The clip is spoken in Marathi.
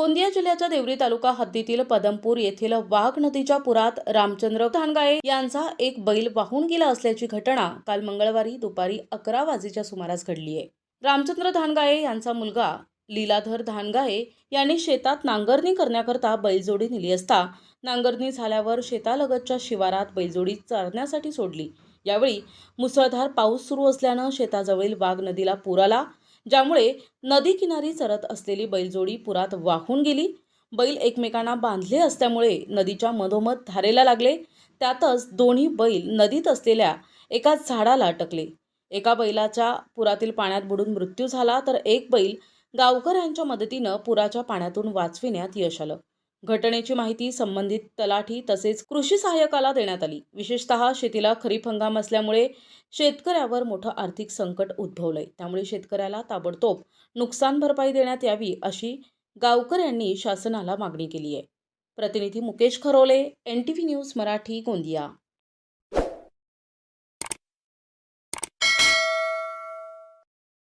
गोंदिया जिल्ह्याच्या देवरी तालुका हद्दीतील पदमपूर येथील वाघ नदीच्या पुरात रामचंद्र धानगाये यांचा एक बैल वाहून गेला असल्याची घटना काल मंगळवारी दुपारी अकरा वाजेच्या सुमारास घडली आहे. रामचंद्र धानगाये यांचा मुलगा लीलाधर धानगाये यांनी शेतात नांगरणी करण्याकरता बैलजोडी नेली असता नांगरणी झाल्यावर शेतालगतच्या शिवारात बैलजोडी चरण्यासाठी सोडली. यावेळी मुसळधार पाऊस सुरू असल्यानं शेताजवळील वाघ नदीला पूर आला. ज्यामुळे नदी किनारी चरत असलेली बैलजोडी पुरात वाहून गेली. बैल एकमेकांना बांधले असल्यामुळे नदीच्या मधोमध धारेला लागले. त्यातच दोन्ही बैल नदीत असलेल्या एका झाडाला अटकले. एका बैलाच्या पुरातील पाण्यात बुडून मृत्यू झाला तर एक बैल गावकऱ्यांच्या मदतीनं पुराच्या पाण्यातून वाचविण्यात यश आलं. घटनेची माहिती संबंधित तलाठी तसेच कृषी सहाय्यकाला देण्यात आली. विशेषतः शेतीला खरीप हंगाम असल्यामुळे शेतकऱ्यावर मोठं आर्थिक संकट उद्भवलंय. त्यामुळे शेतकऱ्याला ताबडतोब नुकसान भरपाई देण्यात यावी अशी गावकऱ्यांनी शासनाला मागणी केली आहे प्रतिनिधी Mukesh Kharole N T V news Marathi Gondia.